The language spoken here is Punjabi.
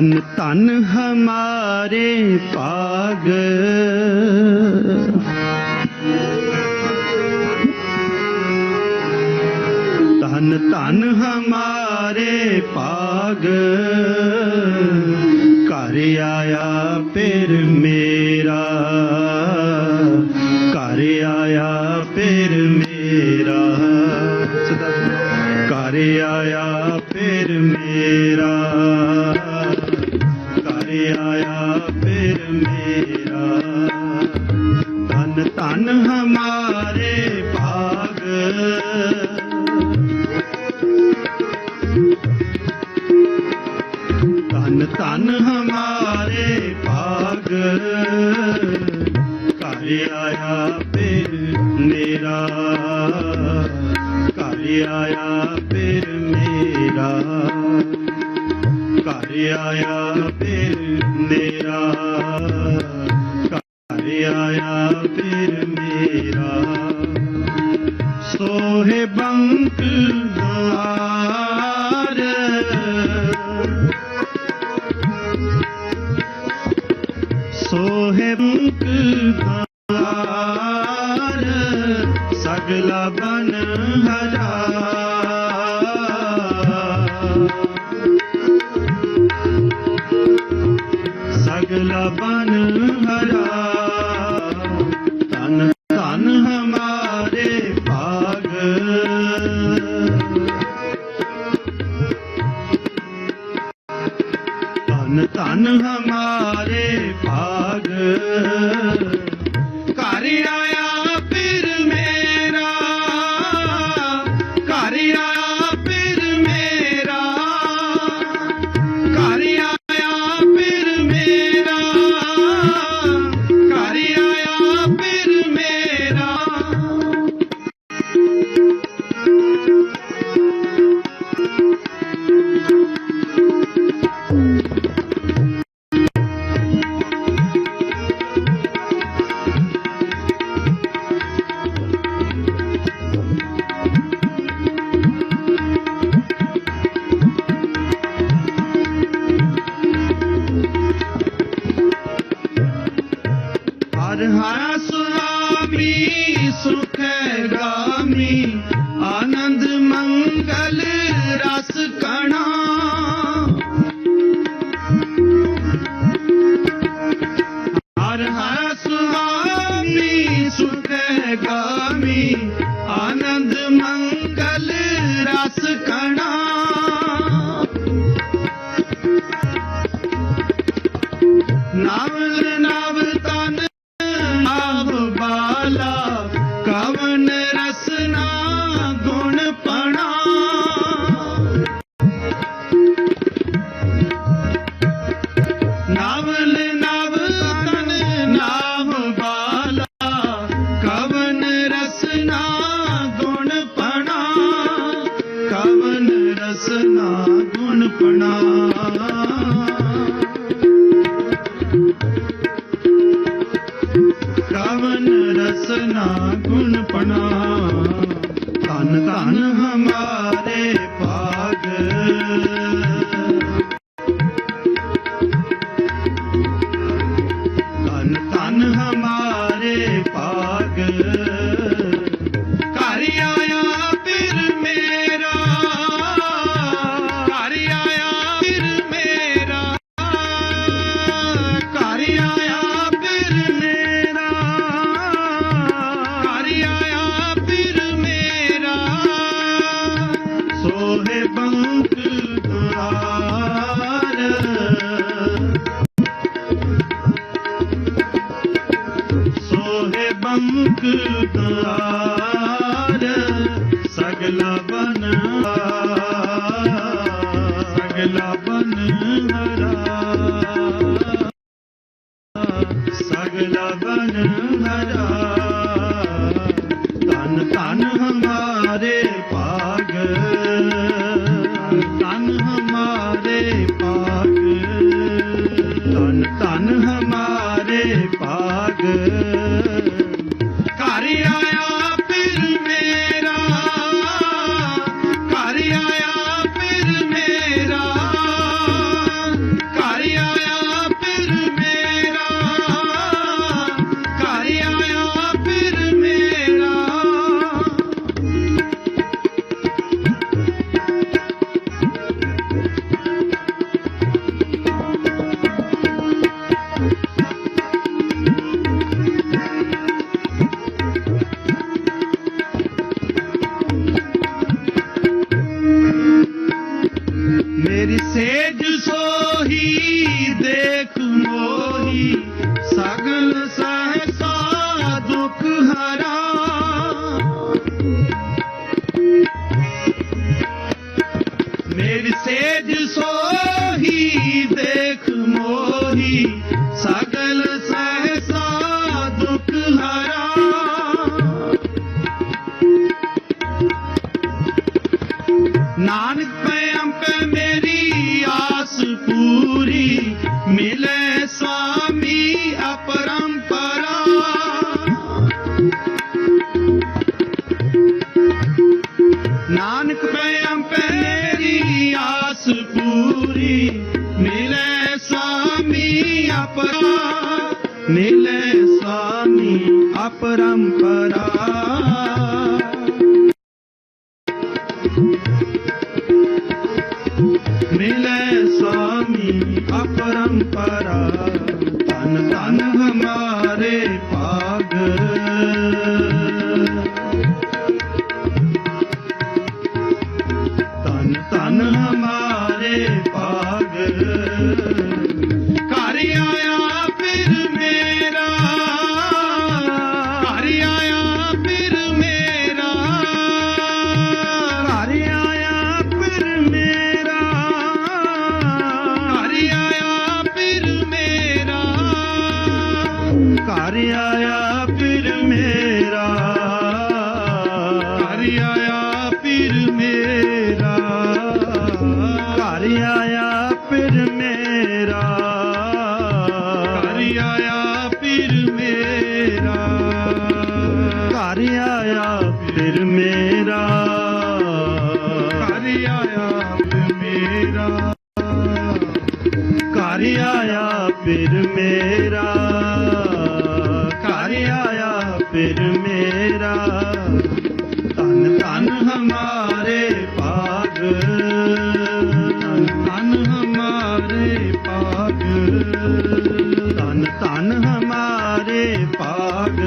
ਤਨ ਤਨ ਹਮਾਰੇ ਪਾਗ ਤਨ ਤਨ ਹਮਾਰੇ ਭਾਗ। ਘਰ ਆਇਆ ਫਿਰ ਮੇਰਾ। ਘਰ ਆਇਆ ਫਿਰ ਮੇਰਾ। ਘਰ ਆਇਆ ਮੇਰਾ ਧਨ ਧਨ ਹਮਾਰੇ ਭਾਗ। ਧਨ ਧਨ ਹਮਾਰੇ ਭਾਗ। ਘਰ ਆਇਆ ਫਿਰ ਮੇਰਾ। ਘਰ ਆਇਆ ਫਿਰ ਮੇਰਾ। ਘਰ ਆਇਆ ਫਿਰ ਮੇਰਾ। ਆਇਆ ਫਿਰ ਮੇਰਾ। ਸੋਹੇ ਬੰਕ ਦੁਆਰ ਸੋਹੇ ਬੰਕ ਦੁਆਰ ਸਗਲਾ ਬਨ ਹਰਾ। ਸਗਲਾ ਬਨ ਹਰਾ। ਘਰ ਆਇਆ ਸੁਆਮੀ ਸੁਖ ਗਾਮੀ ਆਨੰਦ ਮੰਗਲ ਰਸ ਕਣਾ। ਹਰ ਹਰ ਸੁਆਮੀ ਸੁਖ ਗਾਮੀ ਧਨ ਧਨ ਹਮਾਰੇ ਭਾਗ। ਸੋਹੇ ਬੰਕ ਸੋਹੀ ਦੇਖ ਮੋਹੀ ਸਗਲ ਸਹਸਾ ਦੁਖ ਹਰਾ। ਮੇਰੀ ਸੇਜ ਸੋਹੀ ਦੇਖ ਮੋਹੀ। ਸਾਨੀ ਆਪਰਾ ਨੀਲੇ ਸਾਨੀ ਅਪਰੰਪਰਾ कार्याया ਫਿਰ ਮੇਰਾ ਧਨ ਧਨ ਹਮਾਰੇ ਪਾਗ ਧਨ ਧਨ ਹਮਾਰੇ ਪਾਗ ਧਨ ਧਨ ਹਮਾਰੇ ਪਾਗ